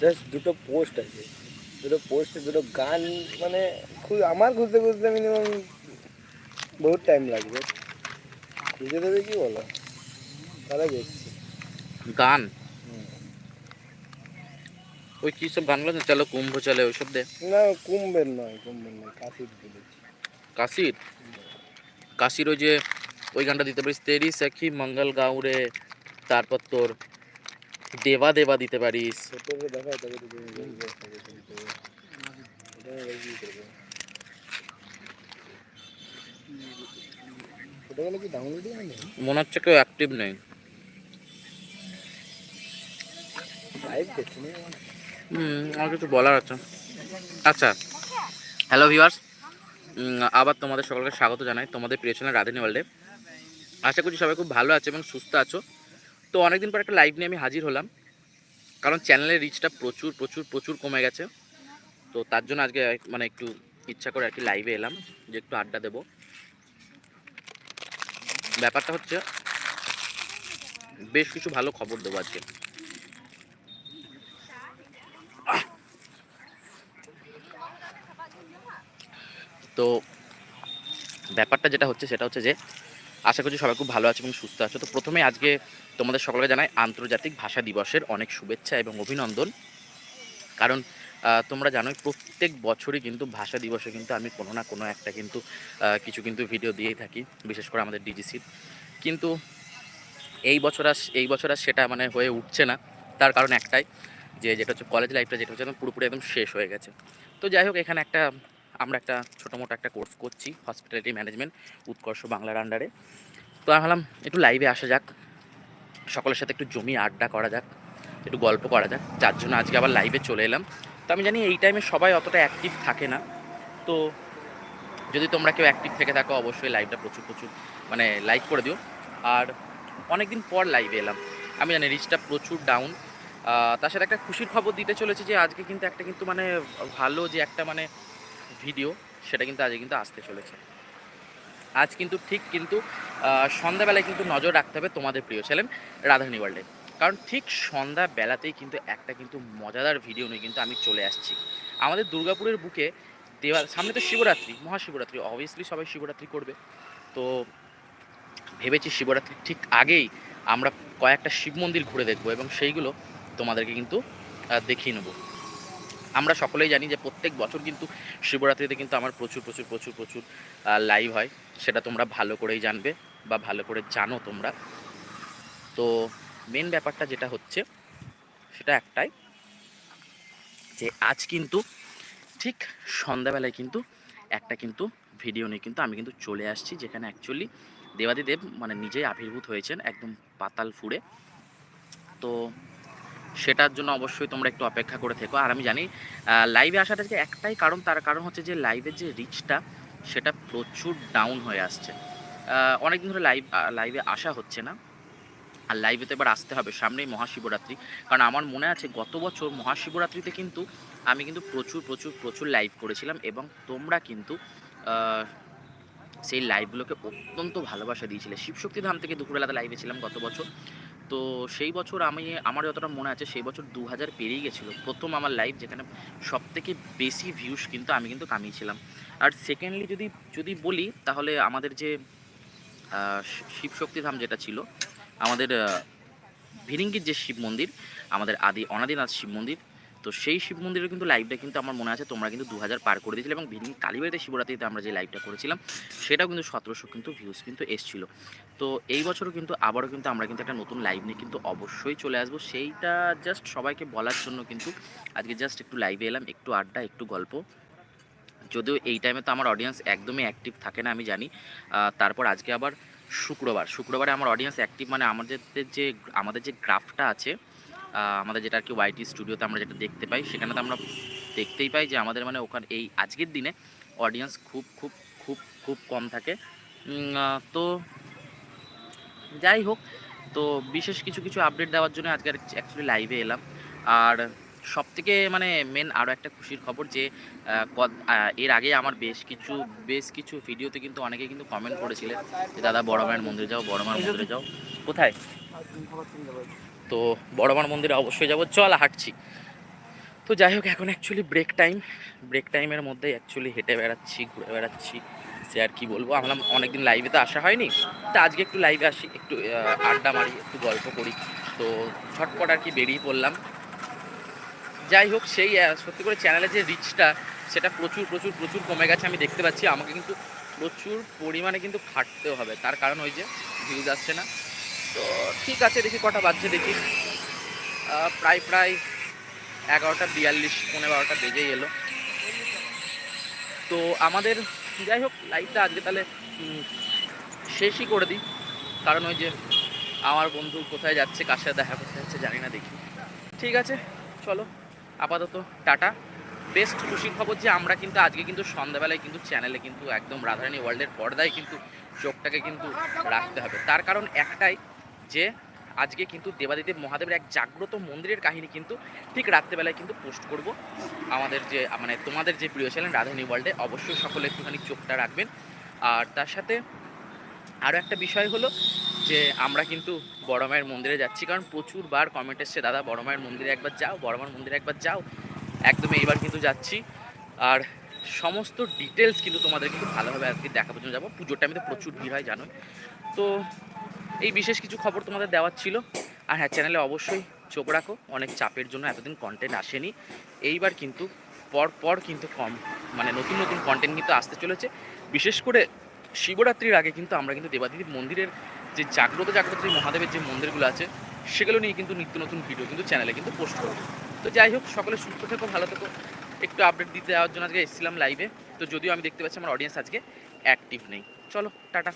Just দুটো post আছে। দুটো পোস্টে দুটো গান মানে খুব আমার খুঁজতে খুঁজতে মিনিমাম বহুত টাইম লাগবে। খুঁজে দেবে কি বলো? তাহলে দেখছি। গান? ওই কী সব গানগুলো না চলো কুম্ভ চলে ওইসব দে। না কুম্ভের নয় কুম্ভের নয় কাশির বলেছি কাশির? কাশির ওই যে ওই গানটা দিতে পারিস তেরি সখি মঙ্গল গাঁও রে তারপর তোর দেবা দেবা দিতে পারিস। মনে হচ্ছে কেউ অ্যাক্টিভ নেই। হুম আমার কিছু বলার আছে। আচ্ছা হ্যালো ভিউয়ার্স আবার তোমাদের সকলকে স্বাগত জানাই। তোমাদের প্রিয় চ্যানেল রাধেনি ওয়ার্ল্ডে আশা করছি সবাই খুব ভালো আছে এবং সুস্থ আছো। তো অনেকদিন পর একটা লাইভ নিয়ে আমি হাজির হলাম। কারণ চ্যানেলের রিচটা প্রচুর প্রচুর প্রচুর কমে গেছে। তো তার জন্য আজকে মানে একটু ইচ্ছা করে আর কি লাইভে এলাম, যে একটু আড্ডা দেবো। ব্যাপারটা হচ্ছে, বেশ কিছু ভালো খবর দেবো আজকে। তো ব্যাপারটা যেটা হচ্ছে, সেটা হচ্ছে যে আশা করছি সবাই খুব ভালো আছে এবং সুস্থ আছে। তো প্রথমে আজকে তোমাদের সকলকে জানাই আন্তর্জাতিক ভাষা দিবসের অনেক শুভেচ্ছা এবং অভিনন্দন। কারণ তোমরা জানোই প্রত্যেক বছরই কিন্তু ভাষা দিবসে কিন্তু আমি কোনো না কোনো একটা কিন্তু কিছু কিন্তু ভিডিও দিয়েই থাকি, বিশেষ করে আমাদের ডিজিসির কিন্তু এই বছর আর, এই বছর আর সেটা মানে হয়ে উঠছে না। তার কারণ একটাই, যে যেটা হচ্ছে কলেজ লাইফটা যেটা হচ্ছে পুরোপুরি একদম শেষ হয়ে গেছে। তো যাই হোক, এখানে একটা আমরা একটা ছোটো মোটো একটা কোর্স করছি হসপিটালিটি ম্যানেজমেন্ট উৎকর্ষ বাংলার আন্ডারে তো আমি ভাবলাম, একটু লাইভে আসা যাক, সকলের সাথে একটু জমি আড্ডা করা যাক, একটু গল্প করা যাক, যার জন্য আজকে আবার লাইভে চলে এলাম। তো আমি জানি এই টাইমে সবাই অতটা অ্যাক্টিভ থাকে না। তো যদি তোমরা কেউ অ্যাক্টিভ থেকে থাকো, অবশ্যই লাইভটা প্রচুর প্রচুর মানে লাইক করে দিও। আর অনেক দিন পর লাইভে এলাম। আমি জানি রিচটা প্রচুর ডাউন তার সাথে একটা খুশির খবর দিতে চলেছে যে আজকে কিন্তু একটা কিন্তু মানে ভালো যে একটা মানে ভিডিও, সেটা কিন্তু আজকে কিন্তু আসতে চলেছে। আজ কিন্তু ঠিক কিন্তু সন্ধ্যাবেলায় কিন্তু নজর রাখতে হবে তোমাদের প্রিয় ছিলেন রাধারানী ওয়ার্ল্ডে। কারণ ঠিক সন্ধ্যাবেলাতেই কিন্তু একটা কিন্তু মজাদার ভিডিও নিয়ে কিন্তু আমি চলে আসছি। আমাদের দুর্গাপুরের বুকে দেওয়াল, সামনে তো শিবরাত্রি, মহাশিবরাত্রি অবভিয়াসলি সবাই শিবরাত্রি করবে। তো ভেবেছি শিবরাত্রির ঠিক আগেই আমরা কয়েকটা শিব মন্দির ঘুরে দেখব এবং সেইগুলো তোমাদেরকে কিন্তু দেখিয়ে নেব। আমরা সকলেই জানি যে প্রত্যেক বছর কিন্তু শিবরাত্রিতে কিন্তু আমার প্রচুর প্রচুর প্রচুর প্রচুর লাইভ হয়। সেটা তোমরা ভালো করেই জানবে বা ভালো করে জানো তোমরা। তো মেন ব্যাপারটা যেটা হচ্ছে, সেটা একটাই যে আজ কিন্তু ঠিক সন্ধ্যাবেলায় কিন্তু একটা কিন্তু ভিডিও নিয়ে কিন্তু আমি কিন্তু চলে আসছি, যেখানে অ্যাকচুয়ালি দেবাদিদেব মানে নিজেই আবির্ভূত হয়েছেন একদম পাতাল ফুড়ে। তো সেটার জন্য অবশ্যই তোমরা একটু অপেক্ষা করে থেকো। আর আমি জানি লাইভে আসাটা যে একটাই কারণ, তার কারণ হচ্ছে যে লাইভের যে রিচটা সেটা প্রচুর ডাউন হয়ে আসছে। অনেক দিন ধরে লাইভ লাইভে আসা হচ্ছে না। আর লাইভে তো এবার আসতে হবে, সামনেই মহাশিবরাত্রি। কারণ আমার মনে আছে, গত বছর মহাশিবরাত্রিতে কিন্তু আমি কিন্তু প্রচুর প্রচুর প্রচুর লাইভ করেছিলাম এবং তোমরা কিন্তু সেই লাইভগুলোকে অত্যন্ত ভালোবাসা দিয়েছিলে। শিবশক্তি ধাম থেকে দুপুরবেলাতে লাইভে ছিলাম গত বছর। তো সেই বছর আমি, আমার যতটা মনে আছে, সেই বছর দু হাজার পেরিয়ে গেছিল। প্রথম আমার লাইফ যেখানে সব থেকে বেশি ভিউস কিন্তু আমি কিন্তু কামিয়েছিলাম। আর সেকেন্ডলি যদি যদি বলি, তাহলে আমাদের যে শিবশক্তিধাম যেটা ছিল, আমাদের ভিরিঙ্গির যে শিব মন্দির, আমাদের আদি অনাদিনাথ শিব মন্দির তো সেই শিব মন্দিরের কিন্তু লাইভটা কিন্তু আমার মনে আছে, তোমরা কিন্তু দু হাজার পার করে দিয়েছিলে এবং ভিরিঙ্গি কালীবাড়িতে শিবরাত্রিতে আমরা যে লাইভটা করেছিলাম, সেটাও কিন্তু সতেরোশো কিন্তু ভিউজ কিন্তু এসছিল। তো এই বছরও কিন্তু আবারও কিন্তু আমরা কিন্তু একটা নতুন লাইভ নিয়ে কিন্তু অবশ্যই চলে আসব। সেইটা জাস্ট সবাইকে বলার জন্য কিন্তু আজকে জাস্ট একটু লাইভে এলাম, একটু আড্ডা, একটু গল্প। যদিও এই টাইমে তো আমার অডিয়েন্স একদমই অ্যাক্টিভ থাকে না, আমি জানি। তারপর আজকে আবার শুক্রবার। শুক্রবারে আমার অডিয়েন্স অ্যাক্টিভ মানে আমাদের যে আমাদের যে গ্রাফটা আছে আমাদের যেটা আর কি ওয়াইটি স্টুডিওতে আমরা যেটা দেখতে পাই, সেখানে তো আমরা দেখতেই পাই যে আমাদের মানে ওখানে এই আজকের দিনে অডিয়েন্স খুব খুব খুব খুব কম থাকে। তো যাই হোক, তো বিশেষ কিছু কিছু আপডেট দেওয়ার জন্য আজকে অ্যাকচুয়ালি লাইভে এলাম। আর সব থেকে মানে মেন আরও একটা খুশির খবর যে এর আগে আমার বেশ কিছু বেশ কিছু ভিডিওতে কিন্তু অনেকে কিন্তু কমেন্ট করেছিলেন যে, দাদা, বড় মায়ের মন্দিরে যাও, বড় মায়ের মন্দিরে যাও। কোথায়? তো বড় মার মন্দিরে অবশ্যই যাব। চল, হাঁটছি। তো যাই হোক, এখন অ্যাকচুয়ালি ব্রেক টাইম ব্রেক টাইমের মধ্যে অ্যাকচুয়ালি হেঁটে বেড়াচ্ছি, ঘুরে বেড়াচ্ছি। সে আর কি বলব, আমরা অনেকদিন লাইভে তো আসা হয়নি। তো আজকে একটু লাইভে আসি, একটু আড্ডা মারি, একটু গল্প করি। তো ঝটপট আর কি বেরিয়ে পড়লাম। যাই হোক, সেই সত্যি করে চ্যানেলের যে রিচটা সেটা প্রচুর প্রচুর প্রচুর কমে গেছে আমি দেখতে পাচ্ছি। আমাকে কিন্তু প্রচুর পরিমাণে কিন্তু খাটতেও হবে। তার কারণ ওই যে ভিউজ আসছে না। তো ঠিক আছে, দেখি কটা বাজছে, দেখি। প্রায় প্রায় এগারোটা বিয়াল্লিশ পনেরো বারোটা বেজেই এলো। তো আমাদের, যাই হোক লাইফটা আজকে তাহলে শেষই করে দিই। কারণ ওই যে আমার বন্ধু কোথায় যাচ্ছে, কার সাথে দেখা করতে যাচ্ছে, জানি না, দেখি। ঠিক আছে, চলো, আপাতত টাটা। বেস্ট খুশির খবর যে আমরা কিন্তু আজকে কিন্তু সন্ধ্যাবেলায় কিন্তু চ্যানেলে কিন্তু একদম রাধারানী ওয়ার্ল্ডের পর্দায় কিন্তু চোখটাকে কিন্তু রাখতে হবে। তার কারণ একটাই যে আজকে কিন্তু দেবাদিদেব মহাদেবের এক জাগ্রত মন্দিরের কাহিনী কিন্তু ঠিক রাত্রেবেলায় কিন্তু পোস্ট করব। আমাদের যে মানে তোমাদের যে প্রিয় চ্যানেল রাধারানী ওয়ার্ল্ডে, অবশ্যই সকলে একটুখানি চোখটা রাখবেন। আর তার সাথে আরও একটা বিষয় হলো যে, আমরা কিন্তু বড় মায়ের মন্দিরে যাচ্ছি, কারণ প্রচুরবার কমেন্ট এসছে, দাদা, বড় মায়ের মন্দিরে একবার যাও, বড় মায়ের মন্দিরে একবার যাও। একদম এইবার কিন্তু যাচ্ছি। আর সমস্ত ডিটেলস কিন্তু তোমাদের কিন্তু ভালোভাবে আজকে দেখা পর্যন্ত যাব। পুজোর টাইমে তো প্রচুর ভিড় হয় জানো তো এই বিশেষ কিছু খবর তোমাদের দেওয়ার ছিল। আর হ্যাঁ চ্যানেলে অবশ্যই চোখ রাখো, অনেক চাপের জন্য এতদিন কন্টেন্ট আসেনি। এইবার কিন্তু পর পর কিন্তু কম মানে নতুন নতুন কন্টেন্ট কিন্তু আসতে চলেছে। বিশেষ করে শিবরাত্রির আগে কিন্তু আমরা কিন্তু দেবাদিদেব মন্দিরের যে জাগ্রত জাগ্রত মহাদেবের যে মন্দিরগুলো আছে, সেগুলো নিয়ে কিন্তু নিত্য নতুন ভিডিও কিন্তু চ্যানেলে কিন্তু পোস্ট করব। তো যাই হোক, সকলে সুস্থ থেকো, ভালো থেকো। একটু আপডেট দিতে দেওয়ার জন্য আজকে এসেছিলাম লাইভে তো যদিও আমি দেখতে পাচ্ছি আমার অডিয়েন্স আজকে অ্যাক্টিভ নেই। চলো, টাটা।